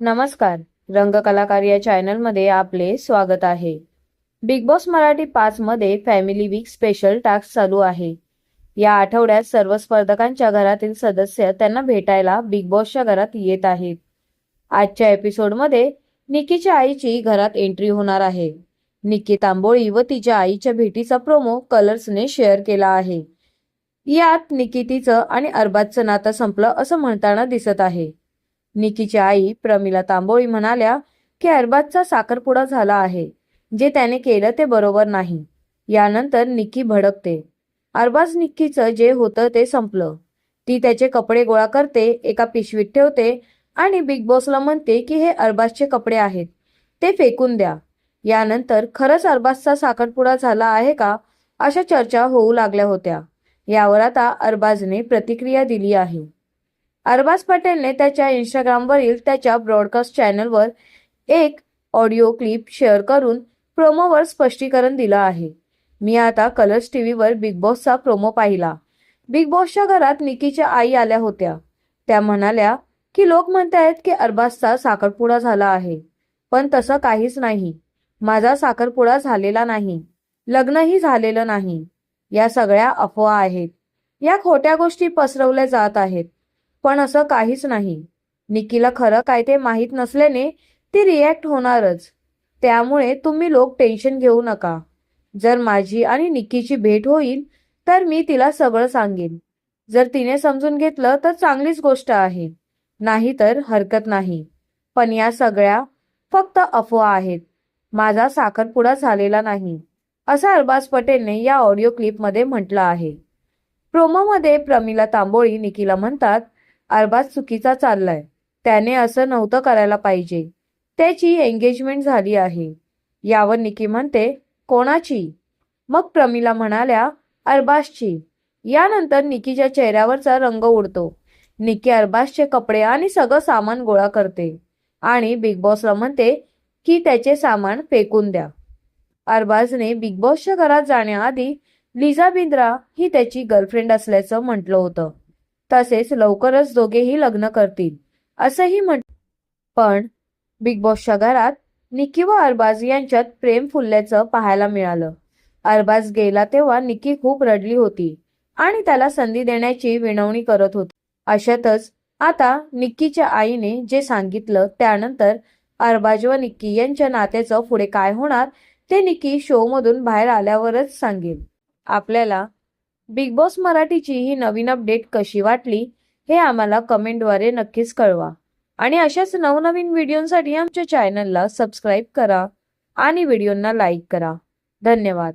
नमस्कार. रंगकलाकार या चॅनलमध्ये आपले स्वागत आहे. बिग बॉस मराठी पाच मध्ये फॅमिली वीक स्पेशल टास्क चालू आहे. या आठवड्यात सर्व स्पर्धकांच्या घरातील सदस्य त्यांना भेटायला बिग बॉसच्या घरात येत आहेत. आजच्या एपिसोडमध्ये निकीच्या आईची घरात एंट्री होणार आहे. निकी तांबोळी व तिच्या आईच्या भेटीचा प्रोमो कलर्सने शेअर केला आहे. यात निकी तिचं आणि अरबाजचं नातं संपलं असं म्हणताना दिसत आहे. निकीची आई प्रमिला तांबोळी म्हणाल्या की अरबाजचा साखरपुडा झाला आहे. जे त्याने केलं ते बरोबर नाही. यानंतर निक्की भडकते. अरबाज निक्कीचं जे होतं ते संपलं. ती त्याचे कपडे गोळा करते एका पिशवीत ठेवते आणि बिग बॉसला म्हणते की हे अरबाजचे कपडे आहेत. ते फेकून द्या. यानंतर खरंच अरबाजचा साखरपुडा झाला आहे का? अशा चर्चा होऊ लागल्या होत्या. यावर आता अरबाजने प्रतिक्रिया दिली आहे. अरबाज पटेलने त्याच्या इंस्टाग्रामवरील त्याच्या ब्रॉडकास्ट चॅनलवर एक ऑडिओ क्लिप शेअर करून प्रोमोवर स्पष्टीकरण दिलं आहे. मी आता कलर्स टीव्हीवर बिग बॉसचा प्रोमो पाहिला. बिग बॉसच्या घरात निकीच्या आई आल्या होत्या. त्या म्हणाल्या की लोक म्हणतायत की अरबाजचा साखरपुडा झाला आहे पण तसं काहीच नाही. माझा साखरपुडा झालेला नाही. लग्नही झालेलं नाही. या सगळ्या अफवा आहेत. या खोट्या गोष्टी पसरवल्या जात आहेत. पण असं काहीच नाही. निकीला खरं काय ते माहीत नसल्याने ती रिॲक्ट होणारच. त्यामुळे तुम्ही लोक टेन्शन घेऊ नका. जर माझी आणि निकीची भेट होईल तर मी तिला सगळं सांगेन. जर तिने समजून घेतलं तर चांगलीच गोष्ट आहे. नाही तर हरकत नाही. पण या सगळ्या फक्त अफवा आहेत. माझा साखरपुडा झालेला नाही. असं अरबाज पटेलने या ऑडिओ क्लिपमध्ये म्हटलं आहे. प्रोमोमध्ये प्रमिला तांबोळी निकीला म्हणतात अरबाज चुकीचा चाललाय. त्याने असं नव्हतं करायला पाहिजे. त्याची एंगेजमेंट झाली आहे. यावर निकी म्हणते कोणाची? मग प्रमिला म्हणाल्या अरबाजची यानंतर निकीच्या चेहऱ्यावरचा रंग उडतो. निकी अरबाजचे कपडे आणि सगळं सामान गोळा करते. आणि बिग बॉसला म्हणते की त्याचे सामान फेकून द्या. अरबाजने बिग बॉसच्या घरात जाण्याआधी लिझा बिंद्रा ही त्याची गर्लफ्रेंड असल्याचं म्हटलं होतं. तसेच लवकरच दोघेही लग्न करतील असंही म्हट पण बिग बॉसच्या घरात निकी व अरबाज यांच्यात प्रेम फुलल्याचं पाहायला मिळालं. अरबाज गेला तेव्हा निकी खूप रडली होती आणि त्याला संधी देण्याची विनवणी करत होती. अशातच आता निक्कीच्या आईने जे सांगितलं त्यानंतर अरबाज व निक्की यांच्या नात्याचं पुढे काय होणार ते निक्की शोमधून बाहेर आल्यावरच सांगेल. आपल्याला बिग बॉस मराठीची ही नवीन अपडेट कशी वाटली हे आम्हाला कमेंटद्वारे नक्कीच कळवा. आणि अशाच नवनवीन व्हिडिओसाठी आमच्या चॅनलला सबस्क्राईब करा आणि व्हिडिओंना लाईक करा. धन्यवाद.